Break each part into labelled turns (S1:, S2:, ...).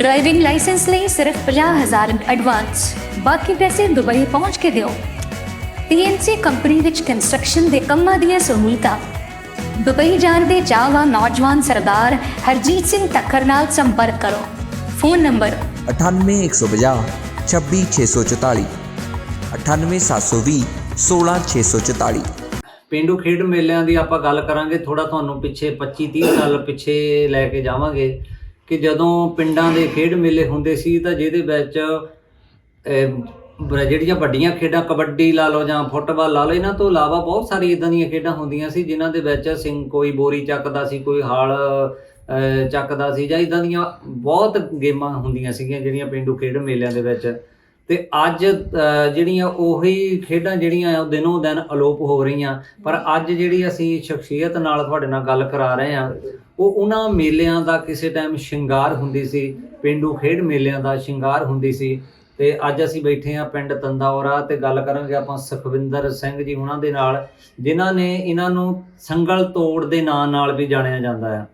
S1: Driving licence ਲਈ ਸਿਰਫ 50000 advance ਬਾਕੀ ਪੈਸੇ ਦੁਬਈ ਪਹੁੰਚ ਕੇ ਦਿਓ। TNC ਕੰਪਨੀ ਵਿੱਚ ਕੰਸਟਰਕਸ਼ਨ ਦੇ ਕੰਮਾਂ ਦੀਆਂ ਸਹੂਲਤਾਂ। ਦੁਬਈ ਜਾਣ ਦੇ ਚਾਹਵਾਨ ਨੌਜਵਾਨ ਸਰਦਾਰ ਹਰਜੀਤ ਸਿੰਘ ਤੱਕਰ ਨਾਲ ਸੰਪਰਕ ਕਰੋ। ਫੋਨ ਨੰਬਰ
S2: 98150 26644 98720 16644
S3: ਪਿੰਡੂ ਖੇਡ ਮੇਲਿਆਂ ਦੀ ਆਪਾਂ ਗੱਲ ਕਰਾਂਗੇ ਥੋੜਾ ਤੁਹਾਨੂੰ ਪਿੱਛੇ 25 30 ਸਾਲ ਪਿੱਛੇ ਲੈ ਕੇ ਜਾਵਾਂਗੇ। ਕਿ ਜਦੋਂ ਪਿੰਡਾਂ ਦੇ ਖੇਡ ਮੇਲੇ ਹੁੰਦੇ ਸੀ ਤਾਂ ਜਿਹਦੇ ਵਿੱਚ ਜਿਹੜੀਆਂ ਵੱਡੀਆਂ ਖੇਡਾਂ, ਕਬੱਡੀ ਲਾ ਲਓ ਜਾਂ ਫੁੱਟਬਾਲ ਲਾ ਲਓ, ਇਹਨਾਂ ਤੋਂ ਇਲਾਵਾ ਬਹੁਤ ਸਾਰੀ ਇਦਾਂ ਦੀਆਂ ਖੇਡਾਂ ਹੁੰਦੀਆਂ ਸੀ ਜਿਨ੍ਹਾਂ ਦੇ ਵਿੱਚ ਸਿੰਘ ਕੋਈ ਬੋਰੀ ਚੱਕਦਾ ਸੀ, ਕੋਈ ਹਾਲ ਚੱਕਦਾ ਸੀ ਜਾਂ ਇਦਾਂ ਦੀਆਂ ਬਹੁਤ ਗੇਮਾਂ ਹੁੰਦੀਆਂ ਸੀਗੀਆਂ ਜਿਹੜੀਆਂ ਪਿੰਡੂ ਖੇਡ ਮੇਲਿਆਂ ਦੇ ਵਿੱਚ। ਤੇ ਅੱਜ ਜਿਹੜੀਆਂ ਉਹੀ ਖੇਡਾਂ ਜਿਹੜੀਆਂ ਆ ਉਹ ਦਿਨੋਂ ਦਿਨ ਅਲੋਪ ਹੋ ਰਹੀਆਂ। ਪਰ ਅੱਜ ਜਿਹੜੀ ਅਸੀਂ ਸ਼ਖਸੀਅਤ ਨਾਲ ਤੁਹਾਡੇ ਨਾਲ ਗੱਲ ਕਰਾ ਰਹੇ ਹਾਂ ਉਹ ਉਹਨਾਂ ਮੇਲਿਆਂ ਦਾ ਕਿਸੇ ਟਾਈਮ ਸ਼ਿੰਗਾਰ ਹੁੰਦੀ ਸੀ। ਪਿੰਡੂ ਖੇਡ ਮੇਲਿਆਂ ਦਾ ਸ਼ਿੰਗਾਰ ਹੁੰਦੀ ਸੀ। ਤੇ ਅੱਜ ਅਸੀਂ ਬੈਠੇ ਹਾਂ ਪਿੰਡ ਤੰਦਾਉਰਾ ਤੇ ਗੱਲ ਕਰਾਂਗੇ ਆਪਾਂ ਸੁਖਵਿੰਦਰ ਸਿੰਘ ਜੀ ਉਹਨਾਂ ਦੇ ਨਾਲ ਜਿਨ੍ਹਾਂ ਨੇ ਇਹਨਾਂ ਨੂੰ ਸੰਗਲ ਤੋੜ ਦੇ ਨਾਂ ਨਾਲ ਵੀ ਜਾਣਿਆ ਜਾਂਦਾ ਹੈ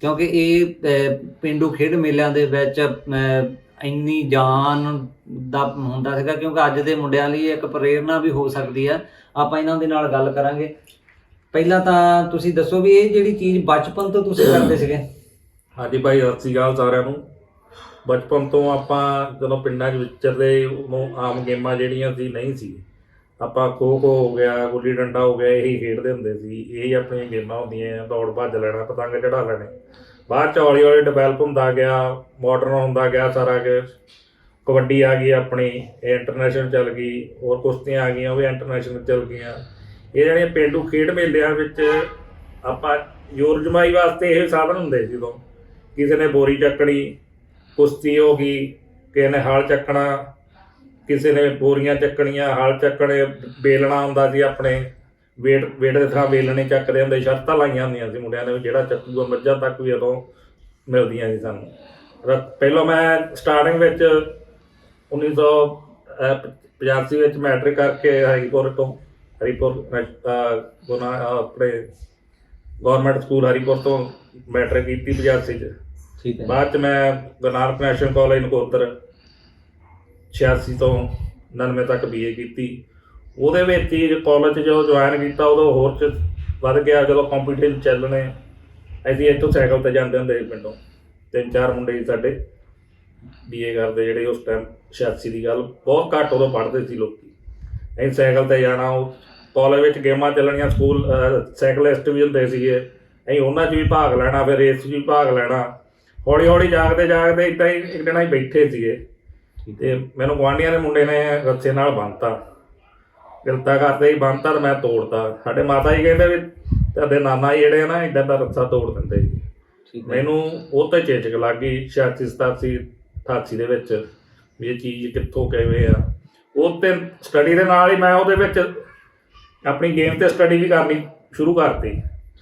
S3: ਕਿਉਂਕਿ ਇਹ ਅਹ, ਪਿੰਡੂ ਖੇਡ ਮੇਲਿਆਂ ਦੇ ਵਿੱਚ ਇੰਨੀ ਜਾਨ ਦਾ ਹੁੰਦਾ ਸੀਗਾ, ਕਿਉਂਕਿ ਅੱਜ ਦੇ ਮੁੰਡਿਆਂ ਲਈ ਇੱਕ ਪ੍ਰੇਰਣਾ ਵੀ ਹੋ ਸਕਦੀ ਹੈ ਆਪਾਂ ਇਹਨਾਂ ਦੇ ਨਾਲ ਗੱਲ ਕਰਾਂਗੇ। ਪਹਿਲਾਂ ਤਾਂ ਤੁਸੀਂ ਦੱਸੋ ਵੀ ਇਹ ਜਿਹੜੀ ਚੀਜ਼ ਬਚਪਨ ਤੋਂ ਤੁਸੀਂ ਕਰਦੇ ਸੀਗੇ?
S4: ਹਾਂਜੀ ਭਾਈ, ਸਤਿ ਸ਼੍ਰੀ ਅਕਾਲ ਸਾਰਿਆਂ ਨੂੰ। ਬਚਪਨ ਤੋਂ ਆਪਾਂ ਜਦੋਂ ਪਿੰਡਾਂ 'ਚ ਵਿਚਰਦੇ ਉਦੋਂ ਆਮ ਗੇਮਾਂ ਜਿਹੜੀਆਂ ਸੀ, ਨਹੀਂ ਸੀ। ਆਪਾਂ ਖੋ ਖੋ ਹੋ ਗਿਆ, ਗੁੱਲੀ ਡੰਡਾ ਹੋ ਗਿਆ, ਇਹੀ ਖੇਡਦੇ ਹੁੰਦੇ ਸੀ। ਇਹ ਆਪਣੀਆਂ ਗੇਮਾਂ ਹੁੰਦੀਆਂ, ਦੌੜ ਭੱਜ ਲੈਣਾ, ਪਤੰਗ ਚੜਾ ਲੈਣੇ। ਬਾਅਦ ਚ ਹੌਲੀ ਹੌਲੀ ਡਿਵੈਲਪ ਹੁੰਦਾ ਗਿਆ ਮਾਡਰਨ ਹੁੰਦਾ ਗਿਆ ਸਾਰਾ ਕੁਝ ਕਬੱਡੀ ਆ ਗਈ ਆਪਣੀ, ਇਹ ਇੰਟਰਨੈਸ਼ਨਲ ਚੱਲ ਗਈ, ਹੋਰ ਕੁਸ਼ਤੀਆਂ ਆ ਗਈਆਂ, ਉਹ ਵੀ ਇੰਟਰਨੈਸ਼ਨਲ ਚੱਲ ਗਈਆਂ। ਇਹ ਜਿਹੜੀਆਂ ਪਿੰਡੂ ਖੇਡ ਮੇਲਿਆਂ ਵਿੱਚ ਆਪਾਂ ਜ਼ੋਰ ਜਮਾਈ ਵਾਸਤੇ ਇਹ ਸਾਧਨ ਹੁੰਦੇ ਸੀ ਉਦੋਂ ਕਿਸੇ ਨੇ ਬੋਰੀ ਚੱਕਣੀ, ਕੁਸ਼ਤੀ ਹੋ ਗਈ, ਕਿਸੇ ਨੇ ਹਲ ਚੱਕਣਾ, ਕਿਸੇ ਨੇ ਬੋਰੀਆਂ ਚੱਕਣੀਆਂ, ਹਲ ਚੱਕਣੇ, ਬੇਲਣਾ ਹੁੰਦਾ ਸੀ ਆਪਣੇ। ਵੇਟ ਵੇਟ ਦੇ ਥਾਂ ਵੇਲਣੇ ਚੱਕਦੇ ਹੁੰਦੇ ਸ਼ਰਤਾਂ ਲਾਈਆਂ ਹੁੰਦੀਆਂ ਸੀ ਮੁੰਡਿਆਂ ਨੇ ਜਿਹੜਾ ਚੱਕੂਗਾ ਮੱਝਾਂ ਤੱਕ ਵੀ ਉਦੋਂ ਮਿਲਦੀਆਂ ਸੀ ਸਾਨੂੰ। ਪਹਿਲਾਂ ਮੈਂ ਸਟਾਰਟਿੰਗ ਵਿੱਚ 1985 ਵਿੱਚ ਮੈਟ੍ਰਿਕ ਕਰਕੇ ਹਰੀਪੁਰ ਤੋਂ ਹਰੀਪੁਰ ਗੁਨਾ ਆਪਣੇ ਗਵਰਨਮੈਂਟ ਸਕੂਲ ਹਰੀਪੁਰ ਤੋਂ ਮੈਟ੍ਰਿਕ ਕੀਤੀ 85 ਚ।
S3: ਠੀਕ ਹੈ।
S4: ਬਾਅਦ ਚ ਮੈਂ ਗੁਰਨਾਨਕ ਨੈਸ਼ਨਲ ਕਾਲਜ ਨਕੋਦਰ 86 ਤੋਂ 99 ਤੱਕ ਬੀਏ ਕੀਤੀ। ਉਹਦੇ ਵਿੱਚ ਹੀ ਕਾਲਜ ਜਦੋਂ ਜੁਆਇਨ ਕੀਤਾ, ਉਦੋਂ ਹੋਰ ਚ ਵੱਧ ਗਿਆ, ਜਦੋਂ ਕੰਪੀਟੀਸ਼ਨ ਚੱਲਣੇ ਅਸੀਂ ਇੱਥੋਂ ਸਾਈਕਲ ਤੇ ਜਾਂਦੇ ਹੁੰਦੇ ਸੀ ਪਿੰਡੋਂ। ਤਿੰਨ ਚਾਰ ਮੁੰਡੇ ਸੀ ਸਾਡੇ ਬੀਏ ਕਰਦੇ ਜਿਹੜੇ ਉਸ ਟਾਈਮ 86 ਦੀ ਗੱਲ ਬਹੁਤ ਘੱਟ ਉਦੋਂ ਪੜ੍ਹਦੇ ਸੀ ਲੋਕੀ। ਅਸੀਂ ਸਾਈਕਲ ਤੇ ਜਾਣਾ, ਉਹ ਕਾਲਜ ਵਿੱਚ ਗੇਮਾਂ ਚੱਲਣੀਆਂ, ਸਕੂਲ ਸਾਈਕਲਿਸਟ ਵੀ ਹੁੰਦੇ ਸੀਗੇ। ਅਸੀਂ ਉਹਨਾਂ 'ਚ ਵੀ ਭਾਗ ਲੈਣਾ, ਫਿਰ ਰੇਸ 'ਚ ਵੀ ਭਾਗ ਲੈਣਾ। ਹੌਲੀ ਹੌਲੀ ਜਾਗਦੇ ਜਾਗਦੇ ਇਦਾਂ ਹੀ ਇੱਕ ਦਿਨ ਅਸੀਂ ਬੈਠੇ ਸੀਗੇ। ਤੇ ਮੈਨੂੰ ਗੁਆਂਢੀਆਂ ਦੇ ਮੁੰਡੇ ਨੇ ਰੱਸੇ ਨਾਲ ਬੰਨਤਾ। ਗਿਲਤਾ ਕਰਦੇ ਹੀ ਬੰਨਤਾ ਤੇ ਮੈਂ ਤੋੜਤਾ। ਸਾਡੇ ਮਾਤਾ ਜੀ ਕਹਿੰਦੇ ਵੀ ਤੁਹਾਡੇ ਨਾਨਾ ਜੀ ਜਿਹੜੇ ਆ ਨਾ ਇਦਾਂ ਦਾ ਰੱਸਾ ਤੋੜ ਦਿੰਦੇ
S3: ਹੈ।
S4: ਮੈਨੂੰ ਉਹ ਤੇ ਚੇਚਕ ਲੱਗ ਗਈ 86 87 88 ਦੇ ਵਿੱਚ ਵੀ ਇਹ ਚੀਜ਼ ਕਿੱਥੋਂ ਕਿਵੇਂ ਆ। ਉਹ ਤੇ ਸਟੱਡੀ ਦੇ ਨਾਲ ਹੀ ਮੈਂ ਉਹਦੇ ਵਿੱਚ ਆਪਣੀ ਗੇਮ ਤੇ ਸਟੱਡੀ ਵੀ ਕਰਨੀ ਸ਼ੁਰੂ ਕਰਤੀ।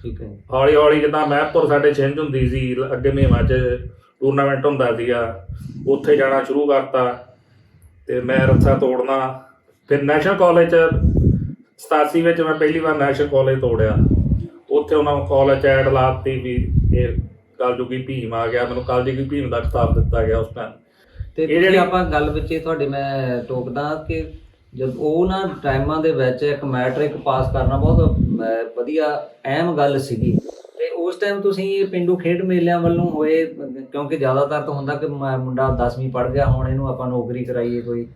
S3: ਠੀਕ ਹੈ।
S4: ਹੌਲੀ ਹੌਲੀ ਜਿੱਦਾਂ ਮਹਿਪੁਰ ਸਾਡੇ ਛਿੰਝ ਹੁੰਦੀ ਸੀ ਅੱਗੇ ਮਹੀਮਾ 'ਚ ਟੂਰਨਾਮੈਂਟ ਹੁੰਦਾ ਸੀਗਾ ਉੱਥੇ ਜਾਣਾ ਸ਼ੁਰੂ ਕਰਤਾ। ਤੇ ਮੈਂ ਰੱਸਾ ਤੋੜਨਾ ਫਿਰ ਨੈਸ਼ਨਲ ਕਾਲਜ 'ਚ 87 ਵਿੱਚ ਮੈਂ ਪਹਿਲੀ ਵਾਰ ਨੈਸ਼ਨਲ ਕਾਲਜ ਤੋੜਿਆ। ਉੱਥੇ ਉਹਨਾਂ ਨੂੰ ਕਾਲਜ ਐਡ ਲਾਤੀ ਵੀ ਇਹ ਕਲਯੁਗੀ ਭੀਮ ਆ ਗਿਆ। ਮੈਨੂੰ ਕਲਯੁਗੀ ਭੀਮ ਦਾ ਖਿਤਾਬ ਦਿੱਤਾ ਗਿਆ ਉਸ ਟਾਈਮ
S3: ਤੇ
S4: ਜਿਹੜੀ-
S3: ਆਪਾਂ ਗੱਲ ਵਿੱਚ ਇਹ ਤੁਹਾਡੀ ਮੈਂ ਟੋਕਦਾ ਕਿ ਜਦ ਉਹ ਨਾ ਟਾਈਮਾਂ ਦੇ ਵਿੱਚ ਇੱਕ ਮੈਟ੍ਰਿਕ ਪਾਸ ਕਰਨਾ ਬਹੁਤ ਵਧੀਆ ਅਹਿਮ ਗੱਲ ਸੀਗੀ। ਤੇ ਉਸ ਟਾਈਮ ਤੁਸੀਂ ਇਹ ਪਿੰਡੂ ਖੇਡ ਮੇਲਿਆਂ ਵੱਲੋਂ ਹੋਏ ਕਿਉਂਕਿ ਜ਼ਿਆਦਾਤਰ ਤਾਂ ਹੁੰਦਾ ਕਿ ਮ- ਮੁੰਡਾ 10ਵੀਂ ਪੜ੍ਹ ਗਿਆ ਹੁਣ ਇਹਨੂੰ ਆਪਾਂ ਨੌਕਰੀ ਕਰਾਈਏ ਕੋਈ।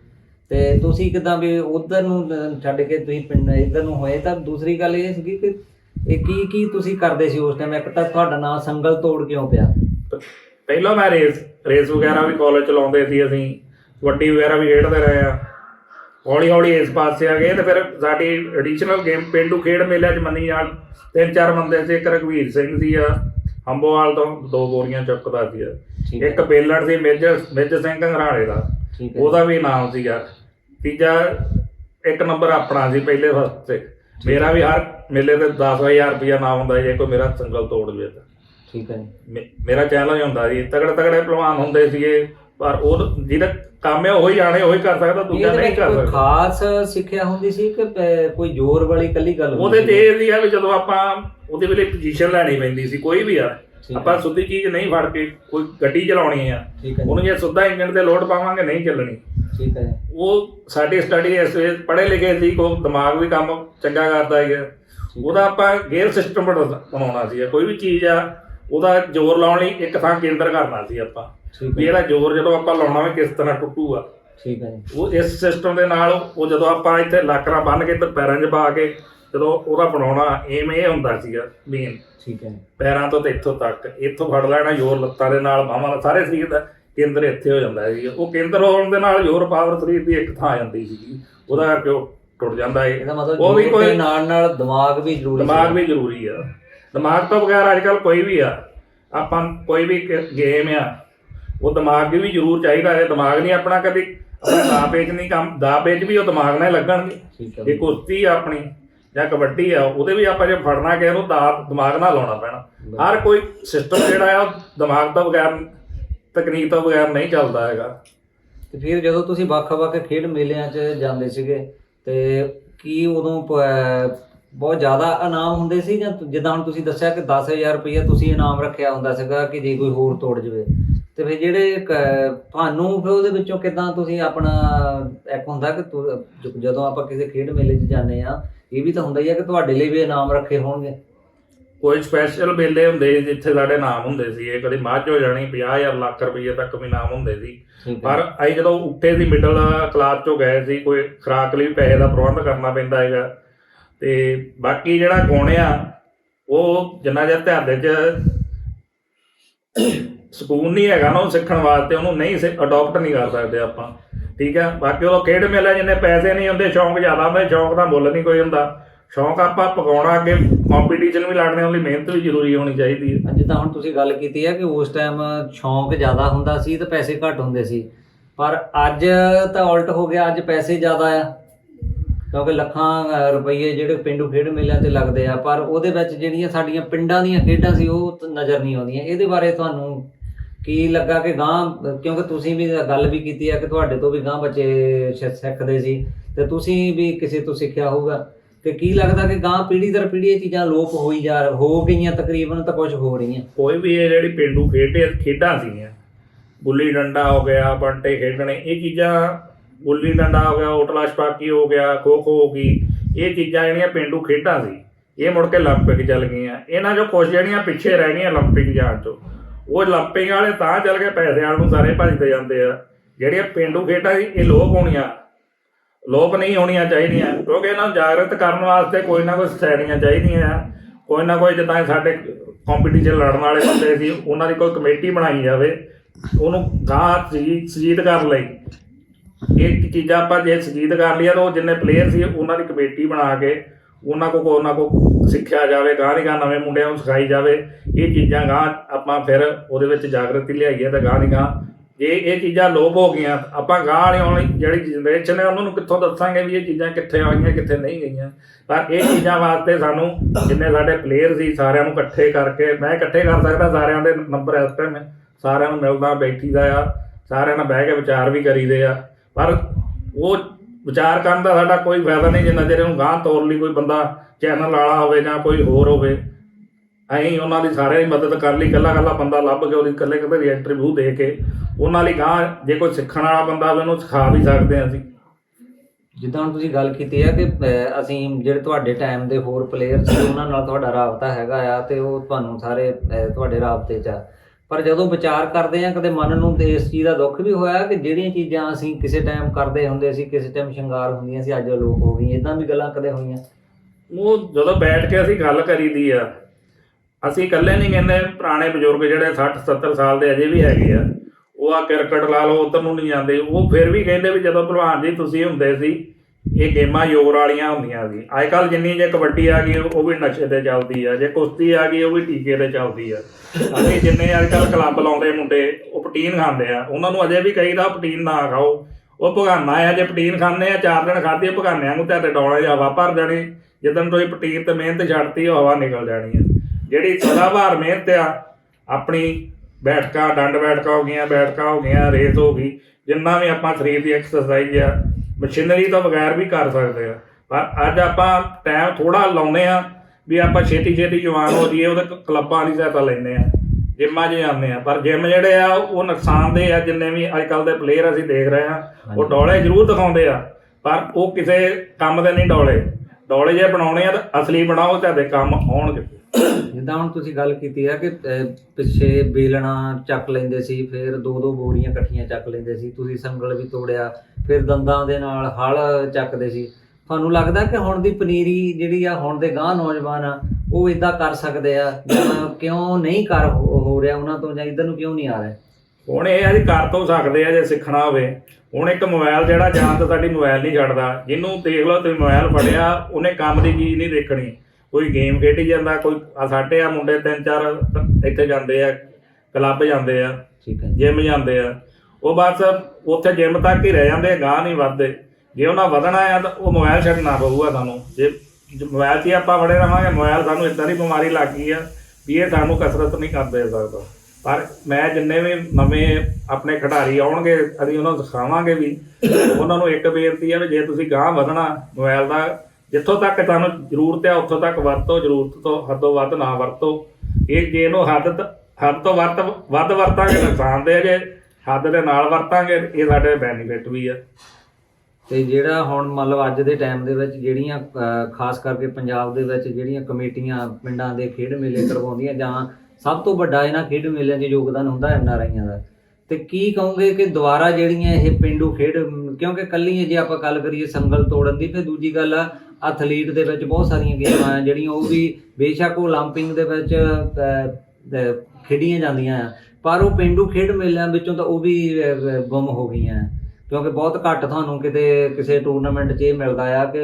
S3: ਤੇ ਤੁਸੀਂ ਕਿਦਾਂ ਵੀ ਉਧਰ ਨੂੰ ਛੱਡ ਕੇ ਤੁਸੀਂ ਪਿੰਡ ਇੱਧਰ ਨੂੰ ਹੋਏ ਤਾਂ ਦੂਸਰੀ ਗੱਲ ਇਹ ਸੀਗੀ ਕਿ ਇਹ ਕੀ ਕੀ ਤੁਸੀਂ ਕਰਦੇ ਸੀ ਉਸ ਟਾਈਮ ਇੱਕ ਤਾਂ ਤੁਹਾਡਾ ਨਾਂ ਸੰਗਲ ਤੋੜ ਕਿਉਂ ਪਿਆ?
S4: ਪਹਿਲਾਂ ਮੈਂ ਰੇਸ ਰੇਸ ਵਗੈਰਾ ਵੀ ਕਾਲਜ ਚ ਲਾਉਂਦੇ ਸੀ ਅਸੀਂ। ਕਬੱਡੀ ਵਗੈਰਾ ਵੀ ਖੇਡਦੇ ਰਹੇ ਆ। ਹੌਲੀ ਹੌਲੀ ਇਸ ਪਾਸੇ ਆ ਗਏ ਤੇ ਫਿਰ ਸਾਡੀ ਐਡੀਸ਼ਨਲ ਗੇਮ ਪਿੰਡੂ ਖੇਡ ਮੇਲਿਆਂ ਚ ਮੰਨੀ ਜਾਣ। ਤਿੰਨ ਚਾਰ ਬੰਦੇ ਸੀ ਇੱਕ ਰਘਵੀਰ ਸਿੰਘ ਸੀ ਆ ਹੰਬੋਵਾਲ ਤੋਂ ਦੋ ਬੋਰੀਆਂ ਚੁੱਕਦਾ ਸੀ। ਇੱਕ ਬੇਲੜ ਸੀ ਮੇਜਰ ਮੇਜਰ ਸਿੰਘ ਘੰਗਰਾਲੇ ਦਾ। ਉਹਦਾ ਵੀ ਨਾਮ ਸੀਗਾ। ਤੀਜਾ ਇੱਕ ਨੰਬਰ ਆਪਣਾ ਸੀ ਪਹਿਲੇ ਫਸਟ ਤੇ ਮੇਰਾ ਵੀ ਹਰ ਮੇਲੇ ਤੇ 10000 ਰੁਪਇਆ ਨਾਮ ਹੁੰਦਾ ਜੇ ਕੋਈ ਮੇਰਾ ਸੰਗਲ ਤੋੜ ਜਵੇ ਤਾਂ।
S3: ਠੀਕ ਹੈ ਜੀ।
S4: ਮੇਰਾ ਚੈਲੰਜ ਹੁੰਦਾ ਸੀ ਤਗੜੇ ਤਗੜੇ ਪਹਿਲਵਾਨ ਹੁੰਦੇ ਸੀਗੇ ਪਰ ਉਹ ਜਿਹਦਾ ਕੰਮ ਹੈ ਉਹੀ ਜਾਣੇ ਉਹੀ ਕਰ ਸਕਦਾ ਦੂਜਾ ਨਹੀਂ ਕਰ ਸਕਦਾ।
S3: ਖਾਸ ਸਿੱਖਿਆ ਹੁੰਦੀ ਸੀ ਕਿ ਕੋਈ ਜ਼ੋਰ ਵਾਲੀ ਕੱਲੀ ਗੱਲ ਹੁੰਦੀ
S4: ਉਹਦੇ? ਤੇ ਇਹ ਸੀ ਆ ਵੀ ਜਦੋਂ ਆਪਾਂ ਉਹਦੇ ਵੇਲੇ ਪੋਜੀਸ਼ਨ ਲੈਣੀ ਪੈਂਦੀ ਸੀ ਕੋਈ ਵੀ ਆ। ਆਪਾਂ ਸਿੱਧੀ ਚੀਜ਼ ਨਹੀਂ ਫੜ ਕੇ ਕੋਈ ਗੱਡੀ ਚਲਾਉਣੀ ਆ
S3: ਜੀ,
S4: ਉਹਨੂੰ ਜੇ ਸਿੱਧਾ ਇੰਜਨ ਤੇ ਲੋਡ ਪਾਵਾਂਗੇ ਨਹੀਂ ਚੱਲਣੀ।
S3: ਠੀਕ ਹੈ
S4: ਉਹ ਸਾਡੀ ਸਟੱਡੀ ਇਸ ਵੇ ਪੜ੍ਹੇ ਲਿਖੇ ਸੀ ਕੋ ਦਿਮਾਗ ਵੀ ਕੰਮ ਚੰਗਾ ਕਰਦਾ ਹੈ। ਉਹਦਾ ਆਪਾਂ ਗੇਅਰ ਸਿਸਟਮ ਬਣਾਉਣਾ ਸੀ ਕੋਈ ਵੀ ਚੀਜ਼ ਆ ਉਹਦਾ ਜ਼ੋਰ ਲਾਉਣ ਲਈ ਇੱਕ ਥਾਂ ਕੇਂਦਰ ਕਰਨਾ ਸੀ ਆਪਾਂ। ਵੀ ਇਹਦਾ ਜ਼ੋਰ ਜਦੋਂ ਆਪਾਂ ਲਾਉਣਾ ਵੇ ਕਿਸ ਤਰ੍ਹਾਂ ਟੁੱਟੂਗਾ।
S3: ਠੀਕ ਹੈ ਜੀ,
S4: ਉਹ ਇਸ ਸਿਸਟਮ ਦੇ ਨਾਲ ਉਹ ਜਦੋਂ ਆਪਾਂ ਇੱਥੇ ਲੱਕੜਾਂ ਬੰਨ ਕੇ ਤੇ ਪੈਰਾਂ 'ਚ ਪਾ ਕੇ ਜਦੋਂ ਉਹਦਾ ਬਣਾਉਣਾ ਐਵੇਂ ਇਹ ਹੁੰਦਾ ਸੀਗਾ ਮੇਨ
S3: ਠੀਕ ਹੈ
S4: ਪੈਰਾਂ ਤੋਂ ਤੇ ਇੱਥੋਂ ਤੱਕ। ਇੱਥੋਂ ਫੜ ਲੈਣਾ ਜ਼ੋਰ ਲੱਤਾਂ ਦੇ ਨਾਲ ਬਾਹਾਂ ਨਾਲ ਸਾਰੇ ਸਰੀਰ ਦਾ ਕੇਂਦਰ ਇੱਥੇ ਹੋ ਜਾਂਦਾ ਸੀ। ਉਹ ਕੇਂਦਰ ਹੋਣ ਦੇ ਨਾਲ ਜ਼ੋਰ ਪਾਵਰ ਸਰੀਰ ਦੀ ਇੱਕ ਥਾਂ ਆ ਜਾਂਦੀ ਸੀ। ਉਹਦਾ ਉਹ ਟੁੱਟ ਜਾਂਦਾ ਹੈ
S3: ਇਹਦਾ ਮਤਲਬ
S4: ਉਹ ਵੀ ਕੋਈ-
S3: ਨਾਲ ਨਾਲ ਦਿਮਾਗ ਵੀ ਜ਼ਰੂਰੀ
S4: ਦਿਮਾਗ। ਵੀ ਜ਼ਰੂਰੀ ਆ। ਦਿਮਾਗ ਤੋਂ ਬਗੈਰ ਅੱਜ ਕੱਲ ਕੋਈ ਵੀ ਆ ਆਪਾਂ ਕੋਈ ਵੀ ਗੇਮ ਆ ਉਹ ਦਿਮਾਗ ਵੀ ਜ਼ਰੂਰ ਚਾਹੀਦਾ। ਹੈ ਦਿਮਾਗ ਨਹੀਂ ਆਪਣਾ ਕਦੀ ਆਪਣਾ ਦਾ ਪੇਚ ਨਹੀਂ ਕੰਮ ਦਾ ਪੇਚ ਵੀ ਉਹ ਦਿਮਾਗ ਨਾਲ ਲੱਗਣਗੇ। ਇਹ ਕੁਸ਼ਤੀ ਆ ਆਪਣੀ ਜਾਂ ਕਬੱਡੀ ਆ ਉਹਦੇ ਵੀ ਆਪਾਂ ਜੇ ਫੜਨਾ ਕਿ ਉਹਨੂੰ ਦਾ ਦਿਮਾਗ ਨਾਲ ਲਾਉਣਾ ਪੈਣਾ। ਹਰ ਕੋਈ ਸਿਸਟਮ ਜਿਹੜਾ ਆ ਦਿਮਾਗ ਤੋਂ ਬਗੈਰ ਤਕਨੀਕ ਤੋਂ ਬਗੈਰ ਨਹੀਂ ਚੱਲਦਾ ਹੈਗਾ।
S3: ਤੇ ਫਿਰ ਜਦੋਂ ਤੁਸੀਂ ਵੱਖ-ਵੱਖ ਖੇਡ ਮੇਲਿਆਂ 'ਚ ਜਾਂਦੇ ਸੀਗੇ, ਤੇ ਕੀ ਉਦੋਂ ਪ- ਬਹੁਤ ਜ਼ਿਆਦਾ ਇਨਾਮ ਹੁੰਦੇ ਸੀ ਜਾਂ ਜਿੱਦਾਂ ਹੁਣ ਤੁਸੀਂ ਦੱਸਿਆ ਕਿ 10000 ਰੁਪਏ ਤੁਸੀਂ ਇਨਾਮ ਰੱਖਿਆ ਹੁੰਦਾ ਸੀਗਾ ਕਿ ਜੇ ਕੋਈ ਹੋਰ ਤੋੜ ਜਵੇ। ਤੇ ਫਿਰ ਜਿਹੜੇ ਕ- ਤੁਹਾਨੂੰ ਫਿਰ ਉਹਦੇ ਵਿੱਚੋਂ ਕਿਦਾਂ ਤੁਸੀਂ ਆਪਣਾ ਇੱਕ ਹੁੰਦਾ ਕਿ ਤੁ- ਜਦੋਂ ਆਪਾਂ ਕਿਸੇ ਖੇਡ ਮੇਲੇ 'ਚ ਜਾਂਦੇ ਆ ਇਹ ਵੀ ਤਾਂ ਹੁੰਦਾ ਹੀ ਆ ਕਿ ਤੁਹਾਡੇ ਲਈ ਵੀ ਇਨਾਮ ਰੱਖੇ ਹੋਣਗੇ।
S4: ਕੋਈ ਸਪੈਸ਼ਲ ਮੇਲੇ ਹੁੰਦੇ ਜਿੱਥੇ ਸਾਡੇ ਨਾਮ ਹੁੰਦੇ ਸੀ ਇਹ ਕਦੇ ਮੱਝ ਹੋ ਜਾਣੀ 50000 ਲੱਖ ਰੁਪਏ ਤੱਕ ਵੀ ਨਾਮ ਹੁੰਦੇ ਸੀ। ਪਰ ਅਸੀਂ ਜਦੋਂ ਉੱਠੇ ਸੀ ਮਿਡਲ ਕਲਾਸ ਚੋਂ ਗਏ ਸੀ ਕੋਈ ਖਰਾਕ ਲਈ ਪੈਸੇ ਦਾ ਪ੍ਰਬੰਧ ਕਰਨਾ ਪੈਂਦਾ ਹੈਗਾ ਤੇ ਬਾਕੀ ਜਿਹੜਾ ਗੁਣ ਆ ਉਹ ਜਿੰਨਾ ਚਿਰ ਧਿਆਨ ਦੇ ਚ ਸਕੂਨ ਨਹੀਂ ਹੈਗਾ ਨਾ ਉਹ ਸਿੱਖਣ ਵਾਸਤੇ ਉਹਨੂੰ ਨਹੀਂ ਅਡਾਪਟ ਨਹੀਂ ਕਰ ਸਕਦੇ ਆਪਾਂ। ਠੀਕ ਹੈ? ਬਾਕੀ ਉਹ ਖੇਡ ਮੇਲਾ ਜਿੰਨੇ ਪੈਸੇ ਨਹੀਂ ਹੁੰਦੇ ਸ਼ੌਂਕ ਜ਼ਿਆਦਾ ਹੁੰਦਾ ਸ਼ੌਂਕ ਦਾ ਮੁੱਲ ਨਹੀਂ ਕੋਈ ਹੁੰਦਾ। ਸ਼ੌਂਕ ਆਪਾਂ ਪਕਾਉਣਾ ਅੱਗੇ ਕੰਪੀਟੀਸ਼ਨ ਵੀ ਲੜਨੇ ਲਈ ਮਿਹਨਤ ਵੀ ਜ਼ਰੂਰੀ ਹੋਣੀ ਚਾਹੀਦੀ ਹੈ।
S3: ਜਿੱਦਾਂ ਹੁਣ ਤੁਸੀਂ ਗੱਲ ਕੀਤੀ ਹੈ ਕਿ ਉਸ ਟਾਈਮ ਸ਼ੌਂਕ ਜ਼ਿਆਦਾ ਹੁੰਦਾ ਸੀ ਤੇ ਪੈਸੇ ਘੱਟ ਹੁੰਦੇ ਸੀ। ਪਰ ਅੱਜ ਤਾਂ ਉਲਟ ਹੋ ਗਿਆ ਅੱਜ ਪੈਸੇ ਜ਼ਿਆਦਾ ਆ। ਕਿਉਂਕਿ ਲੱਖਾਂ ਅਹ, ਰੁਪਈਏ ਜਿਹੜੇ ਪਿੰਡੂ ਖੇਡ ਮੇਲਿਆਂ ਤੇ ਲੱਗਦੇ ਆ। ਪਰ ਉਹਦੇ ਵਿੱਚ ਜਿਹੜੀਆਂ ਸਾਡੀਆਂ ਪਿੰਡਾਂ ਦੀਆਂ ਖੇਡਾਂ ਸੀ ਉਹ ਨਜ਼ਰ ਨਹੀਂ ਆਉਂਦੀਆਂ। ਇਹਦੇ ਬਾਰੇ ਤੁਹਾਨੂੰ ਕੀ ਲੱਗਾ ਕਿ ਗਾਂ ਕਿਉਂਕਿ ਤੁਸੀਂ ਵੀ ਗੱਲ ਵੀ ਕੀਤੀ ਆ ਕਿ ਤੁਹਾਡੇ ਤੋਂ ਵੀ ਗਾਂ ਬੱਚੇ ਸਿ- ਸਿੱਖਦੇ ਸੀ। ਤੇ ਤੁਸੀਂ ਵੀ ਕਿਸੇ ਤੋਂ ਸਿੱਖਿਆ ਹੋਊਗਾ। ਤੇ ਕੀ ਲੱਗਦਾ ਕਿ ਗਾਂ ਪੀੜ੍ਹੀ ਦਰ ਪੀੜ੍ਹੀ ਇਹ ਚੀਜ਼ਾਂ ਲੋਪ ਹੋਈ ਜਾ ਹੋ ਗਈਆਂ ਤਕਰੀਬਨ ਤਾਂ ਕੁਝ ਹੋ ਰਹੀਆਂ
S4: ਕੋਈ ਵੀ ਇਹ ਜਿਹੜੀ ਪਿੰਡੂ ਖੇਡੇ ਖੇਡਾਂ ਸੀਗੀਆਂ ਗੁੱਲੀ ਡੰਡਾ ਹੋ ਗਿਆ ਬੰਟੇ ਖੇਡਣੇ ਇਹ ਚੀਜ਼ਾਂ ਗੁੱਲੀ ਡੰਡਾ ਹੋ ਗਿਆ ਓਟਲਾ ਛਪਾਕੀ ਹੋ ਗਿਆ ਖੋ ਖੋ ਹੋ ਗਈ ਇਹ ਚੀਜ਼ਾਂ ਜਿਹੜੀਆਂ ਪਿੰਡੂ ਖੇਡਾਂ ਸੀ ਇਹ ਮੁੜ ਕੇ 올림픽 ਚੱਲ ਗਈਆਂ ਇਹਨਾਂ ਚੋਂ ਕੁਝ ਜਿਹੜੀਆਂ ਪਿੱਛੇ ਰਹਿ ਗਈਆਂ 올림픽 ਜਾਣ ਚੋਂ ਉਹ 올림픽 ਵਾਲੇ ਤਾਂ ਚੱਲ ਗਏ ਪੈਸੇ ਵਾਲ ਨੂੰ ਸਾਰੇ ਭੱਜਦੇ ਜਾਂਦੇ ਆ ਜਿਹੜੀਆਂ ਪਿੰਡੂ ਖੇਡਾਂ ਸੀ ਇਹ ਲੋਪ ਹੋਣੀਆਂ ਲੋਪ ਨਹੀਂ ਹੋਣੀਆਂ ਚਾਹੀਦੀਆਂ, ਕਿਉਂਕਿ ਇਹਨਾਂ ਨੂੰ ਜਾਗਰਤ ਕਰਨ ਵਾਸਤੇ ਕੋਈ ਨਾ ਕੋਈ ਸਟੈਡੀਆਂ ਚਾਹੀਦੀਆਂ ਆ। ਕੋਈ ਨਾ ਕੋਈ ਜਿੱਦਾਂ ਸਾਡੇ ਕੰਪੀਟੀਸ਼ਨ ਲੜਨ ਵਾਲੇ ਬੰਦੇ ਸੀ, ਉਹਨਾਂ ਦੀ ਕੋਈ ਕਮੇਟੀ ਬਣਾਈ ਜਾਵੇ, ਉਹਨੂੰ ਗਾਂ ਸਜੀਤ ਕਰ ਲਈ। ਇਹ ਚੀਜ਼ਾਂ ਆਪਾਂ ਜੇ ਸਜੀਤ ਕਰ ਲਿਆ ਤਾਂ ਉਹ ਜਿੰਨੇ ਪਲੇਅਰ ਸੀ, ਉਹਨਾਂ ਦੀ ਕਮੇਟੀ ਬਣਾ ਕੇ ਉਹਨਾਂ ਕੋ ਉਹਨਾਂ ਕੋ ਸਿੱਖਿਆ ਜਾਵੇ ਗਾਂ ਦੀ ਗਾਂ ਨਵੇਂ ਮੁੰਡਿਆਂ ਨੂੰ ਸਿਖਾਈ ਜਾਵੇ। ਇਹ ਚੀਜ਼ਾਂ ਗਾਂ ਆਪਾਂ ਫਿਰ ਉਹਦੇ ਵਿੱਚ ਜਾਗਰਤੀ ਲਿਆਈਏ ਤਾਂ ਗਾਂ ਦੀ ਗਾਂ ਜੇ ਇਹ ਚੀਜ਼ਾਂ ਲੋਭ ਹੋ ਗਈਆਂ, ਆਪਾਂ ਗਾਂ ਵਾਲੀ ਆਉਣੀ ਜਿਹੜੀ ਜਨਰੇਸ਼ਨ ਹੈ ਉਹਨਾਂ ਨੂੰ ਕਿੱਥੋਂ ਦੱਸਾਂਗੇ ਵੀ ਇਹ ਚੀਜ਼ਾਂ ਕਿੱਥੇ ਆਈਆਂ ਕਿੱਥੇ ਨਹੀਂ ਗਈਆਂ। ਪਰ ਇਹ ਚੀਜ਼ਾਂ ਵਾਸਤੇ ਸਾਨੂੰ ਜਿੰਨੇ ਸਾਡੇ ਪਲੇਅਰ ਸੀ, ਸਾਰਿਆਂ ਨੂੰ ਇਕੱਠੇ ਕਰਕੇ, ਮੈਂ ਇਕੱਠੇ ਕਰ ਸਕਦਾ, ਸਾਰਿਆਂ ਦੇ ਨੰਬਰ ਇਸ ਟਾਈਮ ਸਾਰਿਆਂ ਨੂੰ ਮਿਲਦਾ, ਬੈਠੀਦਾ ਆ, ਸਾਰਿਆਂ ਨਾਲ ਬਹਿ ਕੇ ਵਿਚਾਰ ਵੀ ਕਰੀਦੇ ਆ। ਪਰ ਉਹ ਵਿਚਾਰ ਕਰਨ ਦਾ ਸਾਡਾ ਕੋਈ ਫਾਇਦਾ ਨਹੀਂ ਜਿੰਨਾ ਚਿਰ ਉਹਨੂੰ ਗਾਂ ਤੋਰ ਲਈ ਕੋਈ ਬੰਦਾ ਚੈਨਲ ਵਾਲਾ ਹੋਵੇ ਜਾਂ ਕੋਈ ਹੋਰ ਹੋਵੇ। ਅਸੀਂ ਉਹਨਾਂ ਦੀ ਸਾਰਿਆਂ ਦੀ ਮਦਦ ਕਰ ਲਈ ਕੱਲਾ ਕੱਲਾ ਬੰਦਾ ਲੱਭ ਕੇ ਉਹਦੀ ਇਕੱਲੇ ਕੱਲੇ ਇੰਟਰਵਿਊ ਦੇ ਕੇ ਉਹਨਾਂ ਲਈ ਗਾਂ ਜੇ ਕੋਈ ਸਿੱਖਣ ਵਾਲਾ ਬੰਦਾ ਹੋਵੇ ਉਹਨੂੰ ਸਿਖਾ ਵੀ ਸਕਦੇ ਹਾਂ ਅਸੀਂ।
S3: ਜਿੱਦਾਂ ਹੁਣ ਤੁਸੀਂ ਗੱਲ ਕੀਤੀ ਹੈ ਕਿ ਅਸੀਂ ਜਿਹੜੇ ਤੁਹਾਡੇ ਟਾਈਮ ਦੇ ਹੋਰ ਪਲੇਅਰ ਸੀ ਉਹਨਾਂ ਨਾਲ ਤੁਹਾਡਾ ਰਾਬਤਾ ਹੈਗਾ ਆ ਤੇ ਉਹ ਤੁਹਾਨੂੰ ਸਾਰੇ ਤੁਹਾਡੇ ਰਾਬਤੇ 'ਚ ਆ। ਪਰ ਜਦੋਂ ਵਿਚਾਰ ਕਰਦੇ ਆ ਕਦੇ ਮਨ ਨੂੰ ਤੇ ਇਸ ਚੀਜ਼ ਦਾ ਦੁੱਖ ਵੀ ਹੋਇਆ ਕਿ ਜਿਹੜੀਆਂ ਚੀਜ਼ਾਂ ਅਸੀਂ ਕਿਸੇ ਟਾਈਮ ਕਰਦੇ ਹੁੰਦੇ ਸੀ ਕਿਸੇ ਟਾਈਮ ਸ਼ਿੰਗਾਰ ਹੁੰਦੀਆਂ ਸੀ ਅੱਜ ਉਹ ਲੋਪ ਹੋ ਗਈਆਂ ਇਦਾਂ ਵੀ ਗੱਲਾਂ ਕਦੇ ਹੋਈਆਂ?
S4: ਉਹ ਜਦੋਂ ਬੈਠ ਕੇ ਅਸੀਂ ਗੱਲ ਕਰੀਦੀ ਆ ਅਸੀਂ ਇਕੱਲੇ ਨਹੀਂ ਕਹਿੰਦੇ ਪੁਰਾਣੇ ਬਜ਼ੁਰਗ ਜਿਹੜੇ 60 70 ਸਾਲ ਦੇ ਅਜੇ ਵੀ ਹੈਗੇ ਆ ਉਹ ਆ ਕ੍ਰਿਕਟ ਲਾ ਲਓ, ਉਧਰ ਨੂੰ ਨਹੀਂ ਜਾਂਦੇ। ਉਹ ਫਿਰ ਵੀ ਕਹਿੰਦੇ ਵੀ ਜਦੋਂ ਭਲਵਾਨ ਜੀ ਤੁਸੀਂ ਹੁੰਦੇ ਸੀ, ਇਹ ਗੇਮਾਂ ਜ਼ੋਰ ਵਾਲੀਆਂ ਹੁੰਦੀਆਂ ਸੀ। ਅੱਜ ਕੱਲ ਜਿੰਨੀ ਜੇ ਕਬੱਡੀ ਆ ਗਈ, ਉਹ ਵੀ ਨਸ਼ੇ ਤੇ ਚੱਲਦੀ ਆ। ਜੇ ਕੁਸ਼ਤੀ ਆ ਗਈ, ਉਹ ਵੀ ਟੀਕੇ ਤੇ ਚੱਲਦੀ ਆ। ਅਸੀਂ ਜਿੰਨੇ ਅੱਜ ਕੱਲ ਕਲੱਬ ਲਾਉਂਦੇ ਮੁੰਡੇ, ਉਹ ਪਟੀਨ ਖਾਂਦੇ ਆ। ਉਹਨਾਂ ਨੂੰ ਅਜੇ ਵੀ ਕਹੀਦਾ, ਪਟੀਨ ਨਾ ਖਾਓ। ਉਹ ਭਗਾਨਾ ਆ, ਜੇ ਪਟੀਨ ਖਾਂਦੇ ਆ, ਚਾਰ ਦਿਨ ਖਾਧੀ ਭਗਾਨਿਆਂ ਨੂੰ ਤੇ ਡੌਲੇ ਹਵਾ ਭਰ ਜਾਣੀ ਜਦੋਂ ਤੁਸੀਂ ਪਟੀਨ ਤੇ ਮਿਹਨਤ ਛੱਡਤੀ, ਉਹ ਹਵਾ ਨਿਕਲ ਜਾਣੀ ਹੈ ਜਿਹੜੀ ਸਦਾਬਹਾਰ ਮਿਹਨਤ ਆ, ਆਪਣੀ ਬੈਠਕਾਂ ਡੰਡ ਬੈਠਕਾਂ ਹੋ ਗਈਆਂ ਬੈਠਕਾਂ ਹੋ ਗਈਆਂ ਰੇਸ ਹੋ ਗਈ। ਜਿੰਨਾ ਵੀ ਆਪਾਂ ਸਰੀਰ ਦੀ ਐਕਸਰਸਾਈਜ਼ ਆ ਮਸ਼ੀਨਰੀ ਤੋਂ ਬਗੈਰ ਵੀ ਕਰ ਸਕਦੇ ਆ। ਪਰ ਅੱਜ ਆਪਾਂ ਟਾਈਮ ਥੋੜਾ ਲਾਉਂਦੇ ਆ ਵੀ ਆਪਾਂ ਛੇਤੀ ਛੇਤੀ ਜਵਾਨ ਹੋ ਜਾਈਏ ਉਹਦੇ ਕਲੱਬਾਂ ਦੀ ਸਹਾਇਤਾ ਲੈਂਦੇ ਆ ਜਿੰਮਾਂ 'ਚ ਜਾਂਦੇ ਆ ਪਰ ਜਿਮ ਜਿਹੜੇ ਆ ਉਹ ਨੁਕਸਾਨਦੇ ਆ ਜਿੰਨੇ ਵੀ ਅੱਜ ਕੱਲ ਦੇ ਪਲੇਅਰ ਅਸੀਂ ਦੇਖ ਰਹੇ ਆ ਉਹ ਡੋਲੇ ਜ਼ਰੂਰ ਦਿਖਾਉਂਦੇ ਆ। ਪਰ ਉਹ ਕਿਸੇ ਕੰਮ ਦੇ ਨਹੀਂ ਡੋਲੇ। ਡੋਲੇ ਜੇ ਬਣਾਉਣੇ ਆ ਤਾਂ ਅਸਲੀ ਬਣਾਓ ਤੁਹਾਡੇ ਕੰਮ ਆਉਣਗੇ।
S3: ਜਿੱਦਾਂ ਹੁਣ ਤੁਸੀਂ ਗੱਲ ਕੀਤੀ ਆ ਕਿ ਅਹ, ਪਿੱਛੇ ਬੇਲਣਾ ਚੱਕ ਲੈਂਦੇ ਸੀ ਫਿਰ ਦੋ ਦੋ ਬੋਰੀਆਂ ਇਕੱਠੀਆਂ ਚੱਕ ਲੈਂਦੇ ਸੀ ਤੁਸੀਂ ਸੰਗਲ ਵੀ ਤੋੜਿਆ ਫਿਰ ਦੰਦਾਂ ਦੇ ਨਾਲ ਹਲ ਚੱਕਦੇ ਸੀ। ਤੁਹਾਨੂੰ ਲੱਗਦਾ ਕਿ ਹੁਣ ਦੀ ਪਨੀਰੀ ਜਿਹੜੀ ਆ ਹੁਣ ਦੇ ਗਾਂ ਨੌਜਵਾਨ ਆ ਉਹ ਇਦਾਂ ਕਰ ਸਕਦੇ ਆ ਜਾਂ ਕਿਉਂ ਨਹੀਂ ਕਰ ਹੋ ਹੋ ਰਿਹਾ ਉਹਨਾਂ ਤੋਂ ਜਾਂ ਇਧਰ ਨੂੰ ਕਿਉਂ ਨਹੀਂ ਆ ਰਿਹਾ?
S4: ਹੁਣ ਇਹ ਆ ਜੀ ਕਰ ਤੋਂ ਸਕਦੇ ਆ ਜੇ ਸਿੱਖਣਾ ਹੋਵੇ। ਹੁਣ ਇੱਕ ਮੋਬਾਈਲ ਜਿਹੜਾ ਜਾਣ ਤਾਂ ਸਾਡੀ ਮੋਬਾਈਲ ਨਹੀਂ ਛੱਡਦਾ। ਜਿਹਨੂੰ ਦੇਖ ਲਓ ਤੁਸੀਂ ਮੋਬਾਈਲ ਫੜਿਆ ਉਹਨੇ ਕੰਮ ਦੀ ਚੀਜ਼ ਨਹੀਂ ਦੇਖਣੀ। ਕੋਈ ਗੇਮ ਖੇਡੀ ਜਾਂਦਾ ਕੋਈ ਆ ਸਾਡੇ ਆ ਮੁੰਡੇ ਤਿੰਨ ਚਾਰ ਇੱਥੇ ਜਾਂਦੇ ਆ ਕਲੱਬ ਜਾਂਦੇ ਆ
S3: ਠੀਕ ਹੈ
S4: ਜਿਮ ਜਾਂਦੇ ਆ। ਉਹ ਬਸ ਉੱਥੇ ਜਿਮ ਤੱਕ ਹੀ ਰਹਿ ਜਾਂਦੇ ਗਾਹ ਨਹੀਂ ਵੱਧਦੇ। ਜੇ ਉਹਨਾਂ ਵਧਣਾ ਆ ਤਾਂ ਉਹ ਮੋਬਾਈਲ ਛੱਡਣਾ ਪਊਗਾ ਸਾਨੂੰ। ਜੇ ਮੋਬਾਈਲ 'ਤੇ ਹੀ ਆਪਾਂ ਫੜੇ ਰਵਾਂਗੇ ਮੋਬਾਈਲ ਸਾਨੂੰ ਇਦਾਂ ਦੀ ਬਿਮਾਰੀ ਲੱਗ ਗਈ ਆ ਵੀ ਇਹ ਸਾਨੂੰ ਕਸਰਤ ਨਹੀਂ ਕਰ ਦੇ ਸਕਦਾ। ਪਰ ਮੈਂ ਜਿੰਨੇ ਵੀ ਨਵੇਂ ਆਪਣੇ ਖਿਡਾਰੀ ਆਉਣਗੇ ਅਸੀਂ ਉਹਨਾਂ ਨੂੰ ਸਿਖਾਵਾਂਗੇ ਵੀ। ਉਹਨਾਂ ਨੂੰ ਇੱਕ ਬੇਨਤੀ ਹੈ ਵੀ ਜੇ ਤੁਸੀਂ ਗਾਹ ਵਧਣਾ ਮੋਬਾਈਲ ਦਾ ਜਿੱਥੋਂ ਤੱਕ ਤੁਹਾਨੂੰ ਜ਼ਰੂਰਤ ਹੈ ਉੱਥੋਂ ਤੱਕ ਵਰਤੋ, ਜ਼ਰੂਰਤ ਤੋਂ ਹੱਦੋਂ ਵੱਧ ਨਾ ਵਰਤੋ। ਇਹ ਜੇ ਇਹਨੂੰ ਹੱਦ ਹੱਦ ਤੋਂ ਵੱਧ ਵੱਧ ਵਰਤਾਂਗੇ ਨੁਕਸਾਨ ਦੇ ਜੇ ਹੱਦ ਦੇ ਨਾਲ ਵਰਤਾਂਗੇ, ਇਹ ਸਾਡੇ ਬੈਨੀਫਿਟ ਵੀ ਆ।
S3: ਤੇ ਜਿਹੜਾ ਹੁਣ ਮੰਨ ਲਓ ਅੱਜ ਦੇ ਟਾਈਮ ਦੇ ਵਿੱਚ ਜਿਹੜੀਆਂ ਖਾਸ ਕਰਕੇ ਪੰਜਾਬ ਦੇ ਵਿੱਚ ਜਿਹੜੀਆਂ ਕਮੇਟੀਆਂ, ਪਿੰਡਾਂ ਦੇ ਖੇਡ ਮੇਲੇ ਕਰਵਾਉਂਦੀਆਂ ਜਾਂ ਸਭ ਤੋਂ ਵੱਡਾ ਇਹਨਾਂ ਖੇਡ ਮੇਲਿਆਂ 'ਚ ਯੋਗਦਾਨ ਹੁੰਦਾ ਐਨ ਆਰ ਆਈਆਂ ਦਾ। ਤੇ ਕੀ ਕਹੋਗੇ ਕਿ ਦੁਬਾਰਾ ਜਿਹੜੀਆਂ ਇਹ ਪਿੰਡੂ ਖੇਡ, ਕਿਉਂਕਿ ਕੱਲੀ ਜੇ ਆਪਾਂ ਗੱਲ ਕਰੀਏ ਸੰਗਲ ਤੋੜਨ ਦੀ ਫਿਰ ਦੂਜੀ ਗੱਲ ਆ ਐਥਲੀਟ ਦੇ ਵਿੱਚ ਬਹੁਤ ਸਾਰੀਆਂ ਗੇਮਾਂ ਆ, ਜਿਹੜੀਆਂ ਉਹ ਵੀ ਬੇਸ਼ੱਕ ਉਹ ਦੇ ਵਿੱਚ ਖੇਡੀਆਂ ਜਾਂਦੀਆਂ ਆ ਪਰ ਉਹ ਪਿੰਡੂ ਖੇਡ ਮੇਲਿਆਂ ਵਿੱਚੋਂ ਤਾਂ ਉਹ ਵੀ ਗੁੰਮ ਹੋ ਗਈਆਂ ਕਿਉਂਕਿ ਬਹੁਤ ਘੱਟ ਤੁਹਾਨੂੰ ਕਿਤੇ ਕਿਸੇ ਟੂਰਨਾਮੈਂਟ 'ਚ ਇਹ ਮਿਲਦਾ ਆ ਕਿ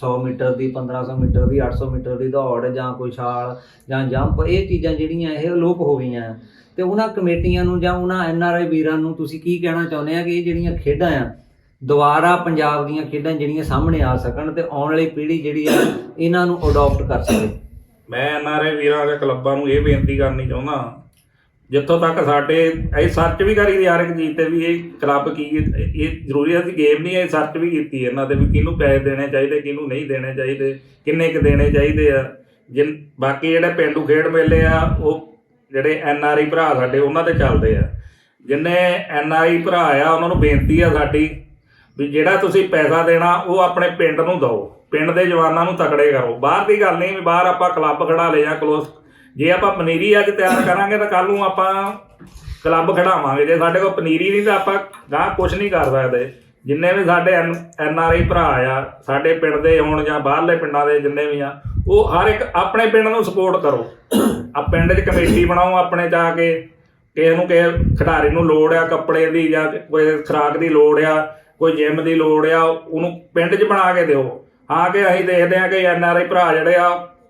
S3: 100 ਮੀਟਰ ਦੀ 1500 ਮੀਟਰ ਦੀ 800 ਮੀਟਰ ਦੀ ਦੌੜ ਜਾਂ ਕੋਈ ਛਾਲ ਜਾਂ ਜੰਪ, ਇਹ ਚੀਜ਼ਾਂ ਜਿਹੜੀਆਂ ਇਹ ਅਲੋਪ ਹੋ ਗਈਆਂ ਆ। ਤੇ ਉਹਨਾਂ ਕਮੇਟੀਆਂ ਨੂੰ ਜਾਂ ਉਹਨਾਂ ਐਨ ਆਰ ਆਈ ਵੀਰਾਂ ਨੂੰ ਤੁਸੀਂ ਕੀ ਕਹਿਣਾ ਚਾਹੁੰਦੇ ਆ ਕਿ ਇਹ ਜਿਹੜੀਆਂ ਖੇਡਾਂ ਆ, ਦੁਬਾਰਾ ਪੰਜਾਬ ਦੀਆਂ ਖੇਡਾਂ ਜਿਹੜੀਆਂ ਸਾਹਮਣੇ ਆ ਸਕਣ ਤੇ ਆਉਣ ਵਾਲੀ ਪੀੜ੍ਹੀ ਜਿਹੜੀ ਆ, ਇਹਨਾਂ ਨੂੰ ਅਡਾਪਟ ਕਰ ਸਕੇ।
S4: ਮੈਂ ਐੱਨ ਆਰ ਆਈ ਵੀਰਾਂ ਦੇ ਕਲੱਬਾਂ ਨੂੰ ਇਹ ਬੇਨਤੀ ਕਰਨੀ ਚਾਹੁੰਦਾ, ਜਿੱਥੋਂ ਤੱਕ ਸਾਡੇ, ਇਹ ਸਰਚ ਵੀ ਕਰੀ ਦੀ ਹਰ ਇੱਕ ਚੀਜ਼ ਤੇ ਵੀ ਇਹ ਕਲੱਬ ਕੀ, ਇਹ ਜ਼ਰੂਰੀ ਹੈ ਕਿ ਗੇਮ ਨਹੀਂ ਹੈ ਸਰਚ ਵੀ ਕੀਤੀ ਇਹਨਾਂ ਦੇ ਵੀ ਕਿਹਨੂੰ ਪੈਸੇ ਦੇਣੇ ਚਾਹੀਦੇ, ਕਿਹਨੂੰ ਨਹੀਂ ਦੇਣੇ ਚਾਹੀਦੇ, ਕਿੰਨੇ ਕੁ ਦੇਣੇ ਚਾਹੀਦੇ ਆ। ਜਿਨ, ਬਾਕੀ ਜਿਹੜੇ ਪਿੰਡੂ ਖੇਡ ਮੇਲੇ ਆ, ਉਹ ਜਿਹੜੇ ਐੱਨ ਆਰ ਆਈ ਭਰਾ ਸਾਡੇ, ਉਹਨਾਂ ਤੇ ਚੱਲਦੇ ਆ। ਜਿੰਨੇ ਐੱਨ ਆਰ ਆਈ ਭਰਾ ਆ, ਉਹਨਾਂ ਨੂੰ ਬੇਨਤੀ ਆ ਸਾਡੀ ਵੀ ਜਿਹੜਾ ਤੁਸੀਂ ਪੈਸਾ ਦੇਣਾ, ਉਹ ਆਪਣੇ ਪਿੰਡ ਨੂੰ ਦਿਓ। ਪਿੰਡ ਦੇ ਜਵਾਨਾਂ ਨੂੰ ਤਕੜੇ ਕਰੋ। ਬਾਹਰ ਦੀ ਗੱਲ ਨਹੀਂ ਵੀ ਬਾਹਰ ਆਪਾਂ ਕਲੱਬ ਖੜਾ ਲਏ ਜਾਂ ਕਲੋਸ ਜੇ ਆਪਾਂ ਪਨੀਰੀ ਅੱਜ ਤਿਆਰ ਕਰਾਂਗੇ ਤਾਂ ਕੱਲ ਨੂੰ ਆਪਾਂ ਕਲੱਬ ਖੜਾਵਾਂਗੇ। ਜੇ ਸਾਡੇ ਕੋਲ ਪਨੀਰੀ ਨਹੀਂ ਤਾਂ ਆਪਾਂ ਗਾਂ ਕੁਝ ਨਹੀਂ ਕਰ ਸਕਦੇ। ਜਿੰਨੇ ਵੀ ਸਾਡੇ ਐਨ ਆਰ ਆਈ ਭਰਾ ਆ, ਸਾਡੇ ਪਿੰਡ ਦੇ ਹੋਣ ਜਾਂ ਬਾਹਰਲੇ ਪਿੰਡਾਂ ਦੇ ਜਿੰਨੇ ਵੀ ਆ, ਉਹ ਹਰ ਇੱਕ ਆਪਣੇ ਪਿੰਡ ਨੂੰ ਸਪੋਰਟ ਕਰੋ। ਆ ਪਿੰਡ 'ਚ ਕਮੇਟੀ ਬਣਾਓ ਆਪਣੇ ਜਾ ਕੇ। ਕਿਸੇ ਨੂੰ ਕਿਸੇ ਖਿਡਾਰੀ ਨੂੰ ਲੋੜ ਆ, ਕੱਪੜੇ ਦੀ ਜਾਂ ਕੋਈ ਖੁਰਾਕ ਦੀ ਲੋੜ ਆ, ਕੋਈ ਜਿਮ ਦੀ ਲੋੜ ਆ, ਉਹਨੂੰ ਪਿੰਡ 'ਚ ਬਣਾ ਕੇ ਦਿਓ। ਆ ਕੇ ਅਸੀਂ ਦੇਖਦੇ ਆ ਕਿ ਐਨ ਆਰ ਆਈ ਭਰਾ ਜਿਹੜੇ ਆ,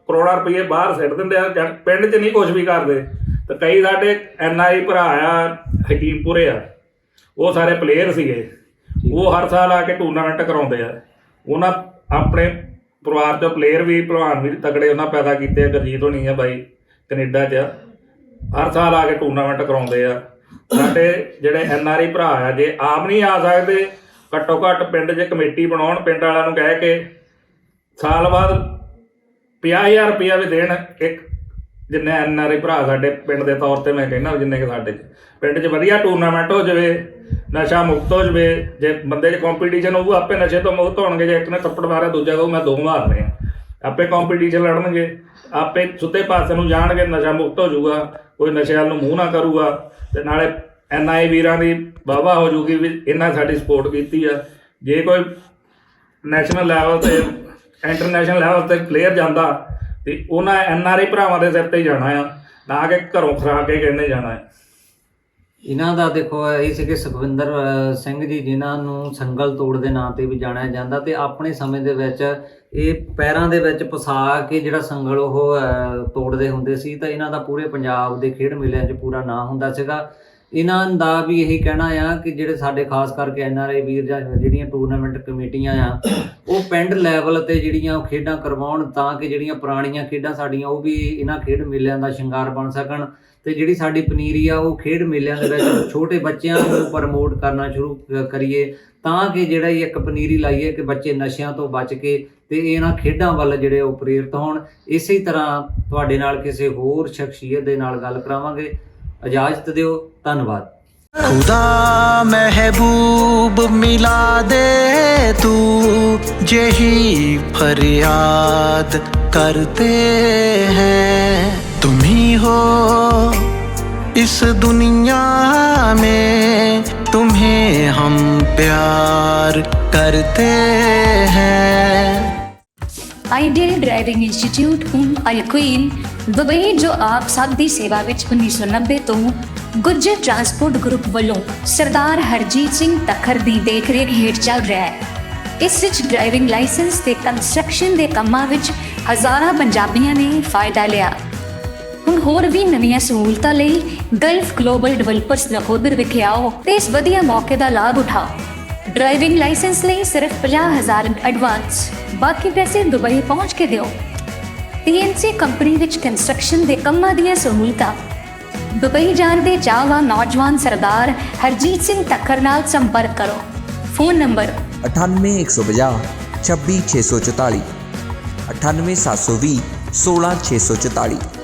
S4: ਕਰੋੜਾਂ ਰੁਪਏ ਬਾਹਰ ਸਿੱਟ ਦਿੰਦੇ ਆ ਪਿੰਡ 'ਚ ਨਹੀਂ ਕੁਝ ਵੀ ਕਰਦੇ। ਤੇ ਕਈ ਸਾਡੇ ਐਨ ਆਈ ਭਰਾ ਆ, ਹਕੀਮਪੁਰੇ ਆ, ਉਹ ਸਾਰੇ ਪਲੇਅਰ ਸੀਗੇ। ਉਹ ਹਰ ਸਾਲ ਆ ਕੇ ਟੂਰਨਾਮੈਂਟ ਕਰਾਉਂਦੇ ਆ। ਉਹਨਾਂ ਆਪਣੇ ਪਰਿਵਾਰ ਚੋਂ ਪਲੇਅਰ ਵੀ ਭਲਵਾਨ ਵੀ ਤਗੜੇ ਉਹਨਾਂ ਪੈਦਾ ਕੀਤੇ ਆ, ਗੁਰਜੀਤ ਹੋਣੀ ਆ ਬਾਈ। ਕੈਨੇਡਾ 'ਚ ਹਰ ਸਾਲ ਆ ਕੇ ਟੂਰਨਾਮੈਂਟ ਕਰਾਉਂਦੇ ਆ। ਸਾਡੇ ਜਿਹੜੇ ਐਨ ਆਰ ਆਈ ਭਰਾ ਆ, ਜੇ ਆਪ ਨਹੀਂ ਆ ਸਕਦੇ, ਘੱਟੋ ਘੱਟ ਪਿੰਡ 'ਚ ਕਮੇਟੀ ਬਣਾਉਣ, ਪਿੰਡ ਵਾਲਿਆਂ ਨੂੰ ਕਹਿ ਕੇ ਸਾਲ ਬਾਅਦ 50000 ਰੁਪਇਆ ਵੀ ਦੇਣ ਇੱਕ ਜਿੰਨੇ ਐਨ ਆਰ ਆਈ ਭਰਾ ਸਾਡੇ ਪਿੰਡ ਦੇ ਤੌਰ ਤੇ ਮੈਂ ਕਹਿੰਦਾ ਜਿੰਨੇ ਕਿ ਸਾਡੇ ਪਿੰਡ 'ਚ ਵਧੀਆ ਟੂਰਨਾਮੈਂਟ ਹੋ ਜਾਵੇ, ਨਸ਼ਾ ਮੁਕਤ ਹੋ ਜਾਵੇ, ਜੇ ਬੰਦੇ 'ਚ ਕੰਪੀਟੀਸ਼ਨ ਹੋਊ, ਆਪੇ ਨਸ਼ੇ ਤੋਂ ਮੁਕਤ ਹੋਣਗੇ। ਜੇ ਇੱਕ ਨੇ ਥੱਪੜ ਮਾਰਿਆ, ਦੂਜਾ ਕਹੂ, ਮੈਂ ਦੋ ਮਾਰਨੇ ਆ। ਆਪੇ ਕੰਪੀਟੀਸ਼ਨ ਲੜਨਗੇ। ਆਪੇ ਸੁੱਤੇ ਪਾਸੇ ਨੂੰ ਜਾਣਗੇ, ਨਸ਼ਾ ਮੁਕਤ ਹੋ ਜਾਊਗਾ, ਕੋਈ ਨਸ਼ੇ ਵੱਲ ਨੂੰ ਮੂੰਹ ਨਾ ਕਰੂਗਾ, ਤੇ ਨਾਲੇ ਐਨ ਆਈ ਵੀਰਾਂ ਦੀ ਵਾਹਵਾ ਹੋ ਜੂਗੀ ਵੀ ਇਹਨਾਂ ਸਾਡੀ ਸਪੋਰਟ ਕੀਤੀ ਆ। ਜੇ ਕੋਈ ਨੈਸ਼ਨਲ ਲੈਵਲ ਤੇ ਇੰਟਰਨੈਸ਼ਨਲ ਲੈਵਲ ਤੇ ਪਲੇਅਰ ਜਾਂਦਾ, ਤੇ ਉਹਨਾਂ ਐਨ ਆਰ ਆਈ ਭਰਾਵਾਂ ਦੇ ਸਿਰ ਤੇ ਹੀ ਜਾਣਾ ਆ, ਨਾ ਕਿ ਘਰੋਂ ਖਰਾ ਕੇ ਕਹਿੰਦੇ ਜਾਣਾ ਹੈ
S3: ਇਹਨਾਂ ਦਾ ਦੇਖੋ, ਇਹ ਸੀਗੇ ਸੁਖਵਿੰਦਰ ਸਿੰਘ ਜੀ, ਜਿਨ੍ਹਾਂ ਨੂੰ ਸੰਗਲ ਤੋੜ ਦੇ ਨਾਂ ਤੇ ਵੀ ਜਾਣਿਆ ਜਾਂਦਾ, ਤੇ ਆਪਣੇ ਸਮੇਂ ਦੇ ਵਿੱਚ ਇਹ ਪੈਰਾਂ ਦੇ ਵਿੱਚ ਪਸਾ ਕੇ ਜਿਹੜਾ ਸੰਗਲ ਉਹ ਤੋੜਦੇ ਹੁੰਦੇ ਸੀ ਤਾਂ ਇਹਨਾਂ ਦਾ ਪੂਰੇ ਪੰਜਾਬ ਦੇ ਖੇਡ ਮੇਲਿਆਂ 'ਚ ਪੂਰਾ ਨਾਂ ਹੁੰਦਾ ਸੀਗਾ। ਇਹਨਾਂ ਦਾ ਵੀ ਇਹੀ ਕਹਿਣਾ ਆ ਕਿ ਜਿਹੜੇ ਸਾਡੇ ਖਾਸ ਕਰਕੇ ਐਨਆਰਆਈ ਵੀਰ ਜਾਂ ਜਿਹੜੀਆਂ ਟੂਰਨਾਮੈਂਟ ਕਮੇਟੀਆਂ ਆ, ਉਹ ਪਿੰਡ ਲੈਵਲ ਤੇ ਜਿਹੜੀਆਂ ਉਹ ਖੇਡਾਂ ਕਰਵਾਉਣ ਤਾਂ ਕਿ ਜਿਹੜੀਆਂ ਪੁਰਾਣੀਆਂ ਖੇਡਾਂ ਸਾਡੀਆਂ, ਉਹ ਵੀ ਇਹਨਾਂ ਖੇਡ ਮੇਲਿਆਂ ਦਾ ਸ਼ਿੰਗਾਰ ਬਣ ਸਕਣ। ਤੇ ਜਿਹੜੀ ਸਾਡੀ ਪਨੀਰੀ ਆ, ਉਹ ਖੇਡ ਮੇਲਿਆਂ ਦੇ ਵਿੱਚ ਛੋਟੇ ਬੱਚਿਆਂ ਨੂੰ ਪ੍ਰਮੋਟ ਕਰਨਾ ਸ਼ੁਰੂ ਕਰੀਏ। ਤਾਂ ਕਿ ਜਿਹੜਾ ਇਹ ਇੱਕ ਪਨੀਰੀ ਲਾਈਏ ਕਿ ਬੱਚੇ ਨਸ਼ਿਆਂ ਤੋਂ ਬਚ ਕੇ ਤੇ ਇਹਨਾਂ ਖੇਡਾਂ ਵੱਲ ਜਿਹੜੇ ਉਹ ਪ੍ਰੇਰਿਤ ਹੋਣ ਇਸੇ ਤਰ੍ਹਾਂ ਤੁਹਾਡੇ ਨਾਲ ਕਿਸੇ ਹੋਰ ਸ਼ਖਸੀਅਤ ਦੇ ਨਾਲ ਗੱਲ ਕਰਾਵਾਂਗੇ ਇਜਾਜ਼ਤ ਦਿਓ ਧੰਨਵਾਦ
S5: खुदा महबूब मिला दे तू यही फरियाद करते हैं तुम ही हो इस दुनिया में तुम्हें हम प्यार करते हैं
S1: ਆਈਡੀਅਲ ਡਰਾਈਵਿੰਗ ਇੰਸਟੀਚਿਊਟ ਹੁਣ ਅਲਕੁਇਨ ਦੁਬਈ ਜੋ ਆਪ ਸਭ ਦੀ ਸੇਵਾ ਵਿੱਚ 1990 ਤੋਂ ਗੁੱਜਰ ਟਰਾਂਸਪੋਰਟ ਗਰੁੱਪ ਵੱਲੋਂ ਸਰਦਾਰ ਹਰਜੀਤ ਸਿੰਘ ਤਖਰ ਦੀ ਦੇਖਰੇਖ ਹੇਠ ਚੱਲ ਰਿਹਾ ਹੈ ਇਸ ਵਿੱਚ ਡਰਾਈਵਿੰਗ ਲਾਇਸੈਂਸ ਤੇ ਕੰਸਟਰਕਸ਼ਨ ਦੇ ਕੰਮਾਂ ਵਿੱਚ ਹਜ਼ਾਰਾਂ ਪੰਜਾਬੀਆਂ ਨੇ ਫਾਇਦਾ ਲਿਆ ਹੁਣ ਹੋਰ ਵੀ ਨਵੀਆਂ ਸਹੂਲਤਾਂ ਲਈ ਗਲਫ ਗਲੋਬਲ ਡਿਵੈਲਪਰਸ ਨਕੋਦਰ ਵਿਖੇ ਆਓ ਤੇ ਇਸ ਵਧੀਆ ਮੌਕੇ ਦਾ ਲਾਭ ਉਠਾਓ। ਡਰਾਈਵਿੰਗ ਲਾਇਸੈਂਸ ਲਈ ਸਿਰਫ 50000 ਐਡਵਾਂਸ ਬਾਕੀ ਪੈਸੇ ਦੁਬਈ ਪਹੁੰਚ ਕੇ ਦਿਓ। TNC ਕੰਪਨੀ ਵਿੱਚ ਕੰਸਟਰਕਸ਼ਨ ਦੇ ਕੰਮਾਂ ਦੀਆਂ ਸਹੂਲਤਾਂ। ਦੁਬਈ ਜਾਣ ਦੇ ਚਾਹਵਾਨ ਨੌਜਵਾਨ ਸਰਦਾਰ ਹਰਜੀਤ ਸਿੰਘ ਤੱਕਰ ਨਾਲ ਸੰਪਰਕ ਕਰੋ। Phone number
S2: 98150 26644 98720 16644